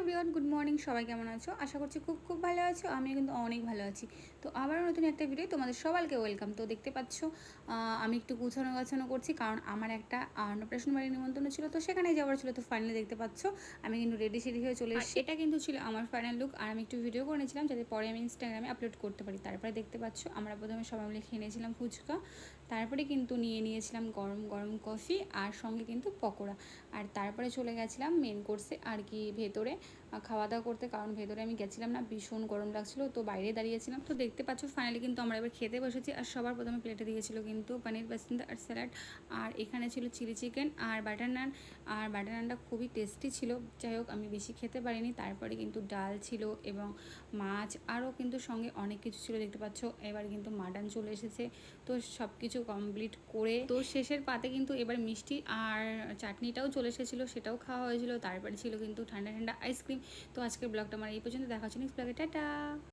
Everyone good morning সবাই কেমন আছো? আশা করছি খুব খুব ভালো আছো আমিও কিন্তু অনেক ভালো আছি। তো আবারও নতুন একটা ভিডিও তোমাদের সবাইকে ওয়েলকাম তো দেখতে পাচ্ছ আমি একটু গুছানো গাছানো করছি কারণ আমার একটা অন্নপ্রাশন বাড়ির নিমন্ত্রণ ছিল তো সেখানেই যাওয়ার ছিল। তো ফাইনালি দেখতে পাচ্ছ আমি কিন্তু রেডি সেডি হয়ে চলে এসেছি। এটা কিন্তু ছিল আমার ফাইনাল লুক আর আমি একটু ভিডিও করে নিয়েছিলাম যাতে পরে আমি ইনস্টাগ্রামে আপলোড করতে পারি। তারপরে দেখতে পাচ্ছ আমরা প্রথমে সবাই মিলে খেয়ে নিয়েছিলাম ফুচকা তারপরে কিন্তু নিয়ে নিয়েছিলাম গরম গরম কফি আর সঙ্গে কিন্তু পকোড়া। আর তারপরে চলে গেছিলাম মেন কোর্সে আর কি ভেতরে। খাওয়া দাওয়া করতে, কারণ ভেতরে আমি গেছিলাম না, ভীষণ গরম লাগছিল, তো বাইরে দাঁড়িয়েছিলাম। তো দেখতে পাচ্ছ ফাইনালি কিন্তু আমরা এবার খেতে বসেছি, আর সবার প্রথমে প্লেটে দিয়েছিল কিন্তু পনির বাসিন্দা আর স্যালাড আর এখানে ছিল চিলি চিকেন আর বাটার নান আর বাটার নানটা খুবই টেস্টি ছিল। যাই হোক, আমি বেশি খেতে পারিনি, তারপরে কিন্তু ডাল ছিল এবং মাছ, আরও কিন্তু সঙ্গে অনেক কিছু ছিল, দেখতে পাচ্ছ। এবার কিন্তু মাটন চলে এসেছে, তো সব কিছু কমপ্লিট করে, তো শেষের পাতে কিন্তু এবার মিষ্টি আর চাটনিটাও চলে এসেছিল, সেটাও খাওয়া হয়েছিল, তারপরে ছিল কিন্তু ঠান্ডা ঠান্ডা আইসক্রিম। তো আজকের ব্লগটা আমার এই পর্যন্ত। দেখা হচ্ছে নেক্সট ব্লগে। টাটা!